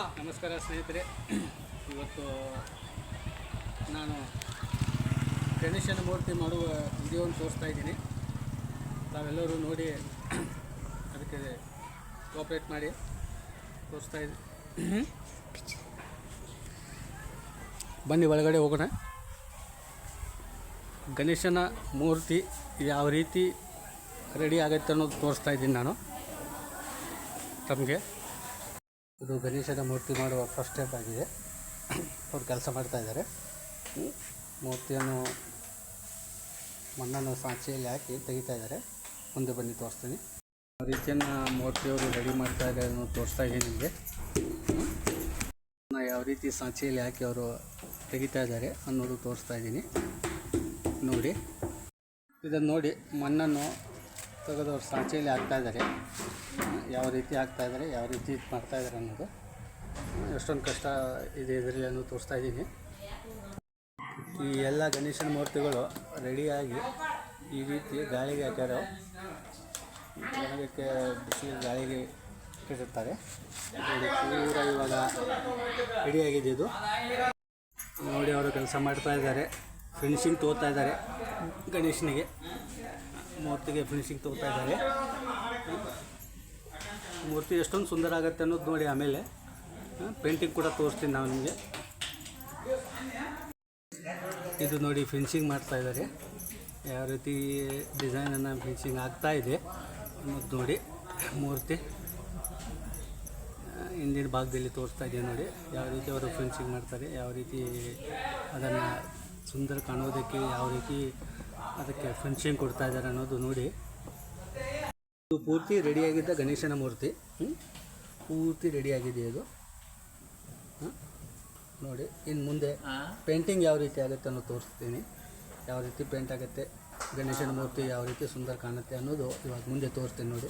ನಮಸ್ಕಾರ ಸ್ನೇಹಿತರೆ. ಇವತ್ತು ನಾನು ಗಣೇಶನ ಮೂರ್ತಿ ಮಾಡುವ ವಿಡಿಯೋವನ್ನು ತೋರಿಸ್ತಾ ಇದ್ದೀನಿ. ತಾವೆಲ್ಲರೂ ನೋಡಿ, ಅದಕ್ಕೆ ಕೋಪ್ರೇಟ್ ಮಾಡಿ ತೋರಿಸ್ತಾ ಇದ್ದೀನಿ ಬನ್ನಿ ಒಳಗಡೆ ಹೋಗೋಣ. ಗಣೇಶನ ಮೂರ್ತಿ ಯಾವ ರೀತಿ ರೆಡಿ ಆಗುತ್ತೆ ಅನ್ನೋದು ತೋರಿಸ್ತಾ ಇದ್ದೀನಿ ನಾನು. ತಮಗೆ. ಇದು ಗಣೇಶನ ಮೂರ್ತಿ ಮಾಡುವ ಫಸ್ಟ್ ಸ್ಟೆಪ್ ಆಗಿದೆ. ಅವ್ರು ಕೆಲಸ ಮಾಡ್ತಾ ಇದ್ದಾರೆ. ಮೂರ್ತಿಯನ್ನು ಮಣ್ಣನ್ನು ಸಾಕ್ಷಿಯಲ್ಲಿ ಹಾಕಿ ತೆಗಿತಾ ಇದ್ದಾರೆ. ಮುಂದೆ ಬನ್ನಿ, ತೋರಿಸ್ತೀನಿ. ರೀತಿಯನ್ನು ಮೂರ್ತಿಯವರು ರೆಡಿ ಮಾಡ್ತಾ ಇದ್ದಾರೆ ತೋರಿಸ್ತಾ ಇದ್ದೀನಿ ನಿಮಗೆ. ಯಾವ ರೀತಿ ಸಾಕ್ಷಿಯಲ್ಲಿ ಹಾಕಿ ಅವರು ತೆಗಿತಾ ಇದ್ದಾರೆ ಅನ್ನೋದು ತೋರಿಸ್ತಾ ಇದ್ದೀನಿ. ನೋಡಿ, ಇದನ್ನು ನೋಡಿ ಮಣ್ಣನ್ನು ತೆಗೆದು ಅವ್ರು ಸಾಕ್ಷಿಯಲ್ಲಿ ಹಾಕ್ತಾ ಇದ್ದಾರೆ. ಯಾವ ರೀತಿ ಹಾಕ್ತಾ ಇದ್ದಾರೆ, ಯಾವ ರೀತಿ ಇದು ಮಾಡ್ತಾ ಇದ್ದಾರೆ ಅನ್ನೋದು ಎಷ್ಟೊಂದು ಕಷ್ಟ ಇದೆ ಇದರಲ್ಲಿ ಅನ್ನೋದು ತೋರಿಸ್ತಾ ಇದ್ದೀನಿ. ಈ ಎಲ್ಲ ಗಣೇಶನ ಮೂರ್ತಿಗಳು ರೆಡಿಯಾಗಿ ಈ ರೀತಿ ಗಾಳಿಗೆ ಹಾಕ್ಯಾರ, ಒಣಗಕ್ಕೆ ಬಿಸಿ ಗಾಳಿಗೆ ಇಟ್ಟಿರ್ತಾರೆ. ಪೂರ ಇವಾಗ ರೆಡಿಯಾಗಿದೆ ಇದು. ನೋಡಿ, ಅವರು ಕೆಲಸ ಮಾಡ್ತಾ ಇದ್ದಾರೆ. ಫಿನಿಶಿಂಗ್ ತೋತಾ ಇದ್ದಾರೆ ಗಣೇಶನಿಗೆ. ಮೂರ್ತಿಗೆ ಫಿನಿಶಿಂಗ್ ತಗೋತಾ ಇದ್ದಾರೆ. ಮೂರ್ತಿ ಎಷ್ಟೊಂದು ಸುಂದರ ಆಗುತ್ತೆ ಅನ್ನೋದು ನೋಡಿ ಆಮೇಲೆ. ಪೇಂಟಿಂಗ್ ಕೂಡ ತೋರಿಸ್ತೀನಿ ನಾವು ನಿಮಗೆ. ಇದು ನೋಡಿ ಫಿನಿಶಿಂಗ್ ಮಾಡ್ತಾ ಇದ್ದಾರೆ. ಯಾವ ರೀತಿ ಡಿಸೈನನ್ನು ಫಿನಿಶಿಂಗ್ ಆಗ್ತಾ ಇದೆ ಅನ್ನೋದು ನೋಡಿ ಮೂರ್ತಿ. ಹಿಂದಿನ ಭಾಗದಲ್ಲಿ ತೋರಿಸ್ತಾ ಇದೆ ನೋಡಿ. ಯಾವ ರೀತಿ ಅವರು ಫಿನಿಶಿಂಗ್ ಮಾಡ್ತಾರೆ, ಯಾವ ರೀತಿ ಅದನ್ನು ಸುಂದರ ಕಾಣೋದಕ್ಕೆ, ಯಾವ ರೀತಿ ಅದಕ್ಕೆ ಫಿನಿಶಿಂಗ್ ಕೊಡ್ತಾ ಇದ್ದಾರೆ ಅನ್ನೋದು ನೋಡಿ. ಇದು ಪೂರ್ತಿ ರೆಡಿಯಾಗಿದ್ದ ಗಣೇಶನ ಮೂರ್ತಿ. ಹ್ಞೂ ಪೂರ್ತಿ ರೆಡಿಯಾಗಿದೆ ಇದು? ನೋಡಿ ಇನ್ನು ಮುಂದೆ ಪೇಂಟಿಂಗ್ ಯಾವ ರೀತಿ ಆಗುತ್ತೆ ಅನ್ನೋ ತೋರಿಸ್ತೀನಿ. ಯಾವ ರೀತಿ ಪೇಂಟ್ ಆಗುತ್ತೆ ಗಣೇಶನ ಮೂರ್ತಿ ಯಾವ ರೀತಿ ಸುಂದರ ಕಾಣುತ್ತೆ ಅನ್ನೋದು ಇವಾಗ ಮುಂದೆ ತೋರಿಸ್ತೀನಿ ನೋಡಿ.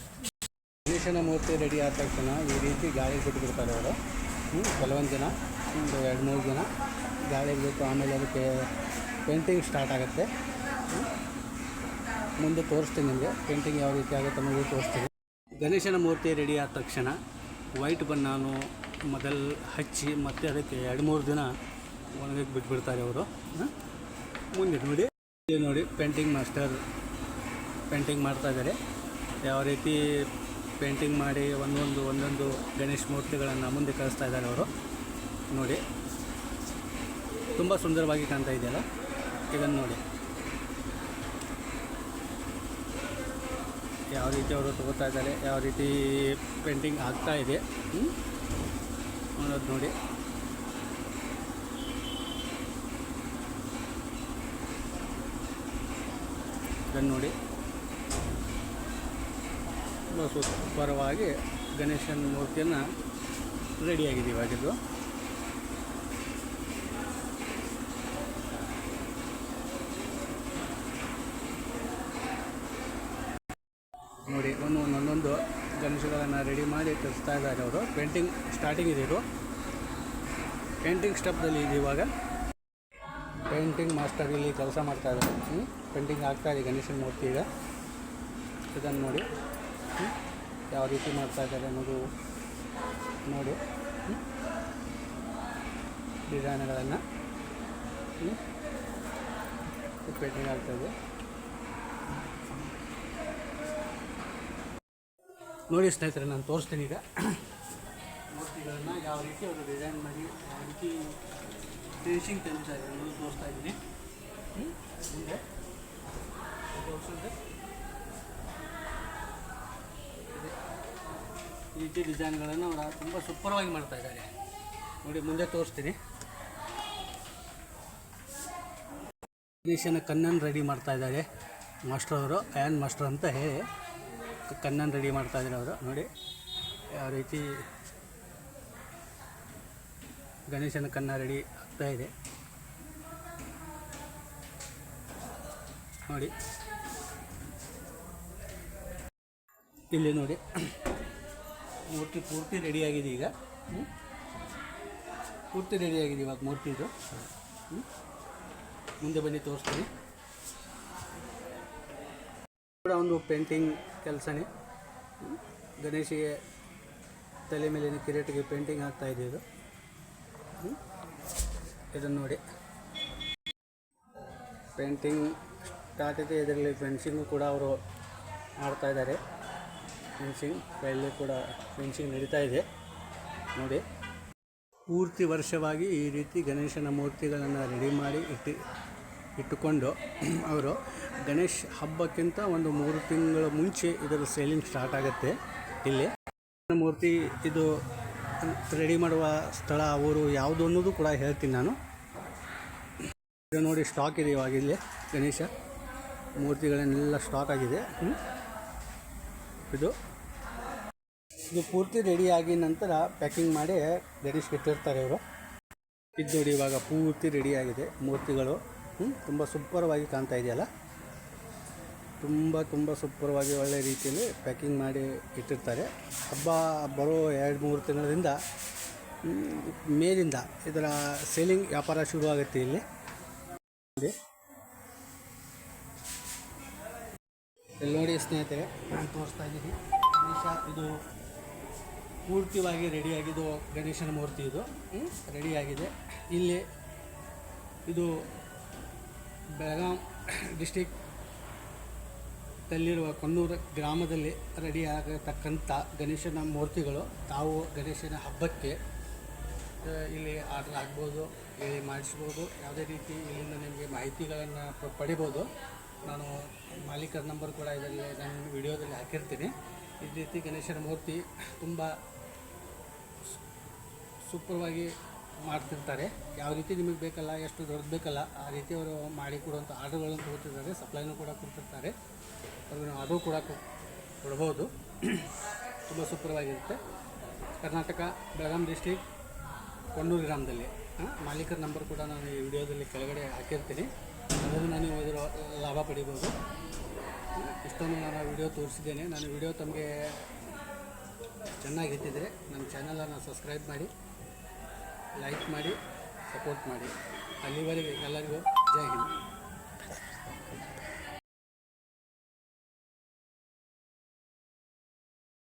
ಗಣೇಶನ ಮೂರ್ತಿ ರೆಡಿ ಆದ ತಕ್ಷಣ ಈ ರೀತಿ ಗಾಳಿ ಬಿಟ್ಬಿಡ್ತಾರೆ ಅವರು. ಹ್ಞೂ ಕೆಲವೊಂದು ದಿನ ಒಂದು ಎರಡು ಮೂರು ದಿನ ಗಾಳಿ ಬಿಟ್ಟು ಆಮೇಲೆ ಅದಕ್ಕೆ ಪೇಂಟಿಂಗ್ ಸ್ಟಾರ್ಟ್ ಆಗುತ್ತೆ. ಮುಂದೆ ತೋರಿಸ್ತೀನಿ ನಿಮಗೆ. ಪೇಂಟಿಂಗ್ ಯಾವ ರೀತಿ ಆಗುತ್ತೆ ಅನ್ನೋದು ತೋರಿಸ್ತೀನಿ. ಗಣೇಶನ ಮೂರ್ತಿ ರೆಡಿ ಆದ ತಕ್ಷಣ ವೈಟ್ ಬಣ್ಣನು ಮೊದಲು ಹಚ್ಚಿ ಮತ್ತೆ ಅದಕ್ಕೆ ಎರಡು ಮೂರು ದಿನ ಒಣಗಕ್ಕೆ ಬಿಟ್ಬಿಡ್ತಾರೆ ಅವರು. ಮುಂದೆ ನೋಡಿ. ನೋಡಿ ಪೇಂಟಿಂಗ್ ಮಾಸ್ಟರ್ ಪೇಂಟಿಂಗ್ ಮಾಡ್ತಾ ಇದ್ದಾರೆ. ಯಾವ ರೀತಿ ಪೇಂಟಿಂಗ್ ಮಾಡಿ ಒಂದೊಂದು ಒಂದೊಂದು ಗಣೇಶ ಮೂರ್ತಿಗಳನ್ನು ಮುಂದೆ ಕಳಿಸ್ತಾ ಇದ್ದಾರೆ ಅವರು. ನೋಡಿ. ತುಂಬ ಸುಂದರವಾಗಿ ಕಾಣ್ತಾ ಇದೆಯಲ್ಲ? ಇದನ್ನು ನೋಡಿ. ಯಾವ ರೀತಿ ಅವರು ತಗೋತಾ ಇದ್ದಾರೆ, ಯಾವ ರೀತಿ ಪೇಂಟಿಂಗ್ ಆಗ್ತಾ ಇದೆ? ಅನ್ನೋದು ನೋಡಿ. ಇದನ್ನು ನೋಡಿ. ತುಂಬ ಸೂಪರವಾಗಿ ಗಣೇಶನ ಮೂರ್ತಿಯನ್ನು ರೆಡಿಯಾಗಿದೆ ಇವಾಗಿದ್ದು ಗಣೇಶಗಳನ್ನು ರೆಡಿ ಮಾಡಿ ತರಿಸ್ತಾ ಇದ್ದಾರೆ ಅವರು. ಪೇಂಟಿಂಗ್ ಸ್ಟಾರ್ಟಿಂಗ್ ಇದೆ ಇದು. ಪೇಂಟಿಂಗ್ ಸ್ಟೆಪ್ದಲ್ಲಿ ಇದೆ ಇವಾಗ. ಪೇಂಟಿಂಗ್ ಮಾಸ್ಟರ್ ಇಲ್ಲಿ ಕೆಲಸ ಮಾಡ್ತಾ ಇದ್ದಾರೆ. ಪೇಂಟಿಂಗ್ ಆಗ್ತಾ ಇದೆ ಗಣೇಶನ ಮೂರ್ತಿ ಈಗ ಇದನ್ನು ನೋಡಿ? ಯಾವ ರೀತಿ ಮಾಡ್ತಾ ಇದ್ದಾರೆ ಅನ್ನೋದು ನೋಡಿ. ಡಿಸೈನ್ಗಳನ್ನು ಪೇಂಟಿಂಗ್ ಆಗ್ತಾಯಿದೆ ನೋಡಿ ಸ್ನೇಹಿತರೆ, ನಾನು ತೋರಿಸ್ತೀನಿ ಈಗ. ಮೂರ್ತಿಗಳನ್ನು ಯಾವ ರೀತಿ ಅವರು ಡಿಸೈನ್ ಮಾಡಿ, ಯಾವ ರೀತಿ ಫಿನಿಶಿಂಗ್ ತಂದಿದ್ದಾರೆ ಅನ್ನೋದು ತೋರಿಸ್ತಾ ಇದ್ದೀನಿ? ಮುಂದೆ. ತೋರಿಸಿದ್ರೆ ಈ ರೀತಿ ಡಿಸೈನ್ಗಳನ್ನು ಅವರು ತುಂಬ ಸೂಪರ್ವಾಗಿ ಮಾಡ್ತಾ ಇದ್ದಾರೆ. ನೋಡಿ, ಮುಂದೆ ತೋರಿಸ್ತೀನಿ. ಗಣೇಶನ ಕಣ್ಣನ್ನು ರೆಡಿ ಮಾಡ್ತಾ ಇದ್ದಾರೆ. ಮಾಸ್ಟರ್ ಅವರು ಆ್ಯನ್ ಮಾಸ್ಟರ್ ಅಂತ ಹೇಳಿ. ಕಣ್ಣನ್ನು ರೆಡಿ ಮಾಡ್ತಾ ಇದ್ದಾರೆ ಅವರು. ನೋಡಿ ಯಾವ ರೀತಿ ಗಣೇಶನ ಕನ್ನ ರೆಡಿ ಆಗ್ತಾ ಇದೆ. ನೋಡಿ. ಇಲ್ಲಿ ನೋಡಿ. ಮೂರ್ತಿ ಪೂರ್ತಿ ರೆಡಿಯಾಗಿದೆ ಈಗ. ಪೂರ್ತಿ ರೆಡಿಯಾಗಿದೆ ಇವಾಗ ಮೂರ್ತಿದು? ಮುಂದೆ ಬನ್ನಿ ತೋರಿಸ್ತೀನಿ. ಕೂಡ ಒಂದು ಪೇಂಟಿಂಗ್ ಕೆಲಸನೇ? ಗಣೇಶಿಗೆ ತಲೆ ಮೇಲಿನ ಕಿರೀಟಿಗೆ ಪೇಂಟಿಂಗ್ ಹ್ಮ್? ಇದನ್ನು ನೋಡಿ. ಪೇಂಟಿಂಗ್ ಸ್ಟಾರ್ಟ್ ಇದೆ ಇದರಲ್ಲಿ ಫೆನ್ಸಿಂಗು ಕೂಡ ಅವರು ಮಾಡ್ತಾ ಇದ್ದಾರೆ. ಫೆನ್ಸಿಂಗ್ ಕೈಯಲ್ಲಿ ಕೂಡ ಫೆನ್ಸಿಂಗ್ ನಡೀತಾ ಇದೆ. ನೋಡಿ. ಪೂರ್ತಿ ವರ್ಷವಾಗಿ ಈ ರೀತಿ ಗಣೇಶನ ಮೂರ್ತಿಗಳನ್ನು ರೆಡಿ ಮಾಡಿ ಇಟ್ಟು ಇಟ್ಟುಕೊಂಡು ಅವರು ಗಣೇಶ್ ಹಬ್ಬಕ್ಕಿಂತ ಒಂದು ಮೂರು ತಿಂಗಳ ಮುಂಚೆ ಇದರ ಸೇಲಿಂಗ್ ಸ್ಟಾರ್ಟ್ ಆಗುತ್ತೆ ಇಲ್ಲಿ. ಮೂರ್ತಿ ಇದು ರೆಡಿ ಮಾಡುವ ಸ್ಥಳ ಅವರು ಯಾವುದು ಅನ್ನೋದು ಕೂಡ ಹೇಳ್ತೀನಿ ನಾನು. ಇದು ನೋಡಿ ಸ್ಟಾಕ್ ಇದೆ ಇವಾಗ ಇಲ್ಲಿ ಗಣೇಶ ಮೂರ್ತಿಗಳನ್ನೆಲ್ಲ ಸ್ಟಾಕ್ ಆಗಿದೆ. ಇದು ಇದು ಪೂರ್ತಿ ರೆಡಿ ಆಗಿ ನಂತರ ಪ್ಯಾಕಿಂಗ್ ಮಾಡಿ ಗಣೇಶ್ಗೆ ಇಟ್ಟಿರ್ತಾರೆ ಇವರು. ಇದು ನೋಡಿ ಇವಾಗ ಪೂರ್ತಿ ರೆಡಿ ಆಗಿದೆ ಮೂರ್ತಿಗಳು. ತುಂಬ ಸೂಪರ್ವಾಗಿ ಕಾಣ್ತಾ ಇದೆಯಲ್ಲ? ತುಂಬ ತುಂಬ ಸೂಪರ್ವಾಗಿ ಒಳ್ಳೆ ರೀತಿಯಲ್ಲಿ ಪ್ಯಾಕಿಂಗ್ ಮಾಡಿ ಇಟ್ಟಿರ್ತಾರೆ. ಹಬ್ಬ ಬರೋ ಎರಡು, ಮೂರು ತಿಂಗಳಿಂದ ಮೇಲಿಂದ ಇದರ ಸೇಲಿಂಗ್ ವ್ಯಾಪಾರ ಶುರುವಾಗುತ್ತೆ ಇಲ್ಲಿ. ಇಲ್ಲಿ ನೋಡಿ ಸ್ನೇಹಿತರೆ, ನಾನು ತೋರಿಸ್ತಾ ಇದ್ದೀನಿ. ಗಣೇಶ, ಇದು ಪೂರ್ತಿಯಾಗಿ ರೆಡಿಯಾಗಿದ್ದು ಗಣೇಶನ ಮೂರ್ತಿ ಇದು. ರೆಡಿಯಾಗಿದೆ ಇಲ್ಲಿ ಇದು ಬೆಳಗಾಂ ಡಿಸ್ಟಿಕ್ ದಲ್ಲಿರುವ ಕೊನ್ನೂರು ಗ್ರಾಮದಲ್ಲಿ ರೆಡಿಯಾಗತಕ್ಕಂಥ ಗಣೇಶನ ಮೂರ್ತಿಗಳು, ತಾವು ಗಣೇಶನ ಹಬ್ಬಕ್ಕೆ ಇಲ್ಲಿ ಆರ್ಡರ್ ಆಗ್ಬೋದು, ಇಲ್ಲಿ ಮಾಡಿಸ್ಬೋದು, ಯಾವುದೇ ರೀತಿ ಇಲ್ಲಿಂದ ನಿಮಗೆ ಮಾಹಿತಿಗಳನ್ನು ಪಡಿಬೋದು. ನಾನು ಮಾಲೀಕರ ನಂಬರ್ ಕೂಡ ಇದರಲ್ಲಿ ನಾನು ವಿಡಿಯೋದಲ್ಲಿ ಹಾಕಿರ್ತೀನಿ. ಈ ರೀತಿ ಗಣೇಶನ ಮೂರ್ತಿ ತುಂಬ ಸೂಪರ್ವಾಗಿ ಮಾಡ್ತಿರ್ತಾರೆ. ಯಾವ ರೀತಿ ನಿಮಗೆ ಬೇಕಲ್ಲ, ಎಷ್ಟು ದೊಡ್ಡದು ಬೇಕಲ್ಲ, ಆ ರೀತಿ ಅವರು ಮಾಡಿ ಕೊಡುವಂಥ ಆರ್ಡ್ರ್ಗಳನ್ನು ಕೊಡ್ತಿರ್ತಾರೆ ಸಪ್ಲೈನೂ ಕೂಡ ಕೊಡ್ತಿರ್ತಾರೆ. ಅವ್ರಿಗೆ ನಾವು ಅದು ಕೂಡ ಕೊಡ್ಬೋದು. ತುಂಬ ಸೂಪರ್ವಾಗಿರುತ್ತೆ ಕರ್ನಾಟಕ ಬೆಳಗಾಂ ಡಿಸ್ಟಿಕ್, ಕೊಣ್ಣೂರು ಗ್ರಾಮದಲ್ಲಿ. ಮಾಲೀಕರ ನಂಬರ್ ಕೂಡ ನಾನು ಈ ವಿಡಿಯೋದಲ್ಲಿ ಕೆಳಗಡೆ ಹಾಕಿರ್ತೀನಿ. ಅದರಿಂದ ನೀವು ಇದರ ಲಾಭ ಪಡಿಬೋದು. ಇಷ್ಟೊಂದು ನಾನು ವಿಡಿಯೋ ತೋರಿಸಿದ್ದೇನೆ. ನಾನು ವಿಡಿಯೋ ತಮಗೆ ಚೆನ್ನಾಗಿದ್ದಿದ್ರೆ ನಮ್ಮ ಚಾನಲನ್ನು ಸಬ್ಸ್ಕ್ರೈಬ್ ಮಾಡಿ. ಲೈಕ್ ಮಾಡಿ ಸಪೋರ್ಟ್ ಮಾಡಿ. ಅಲ್ಲಿವರೆಗೆ ಎಲ್ಲರಿಗೂ ಜೈ ಹಿಂದ್.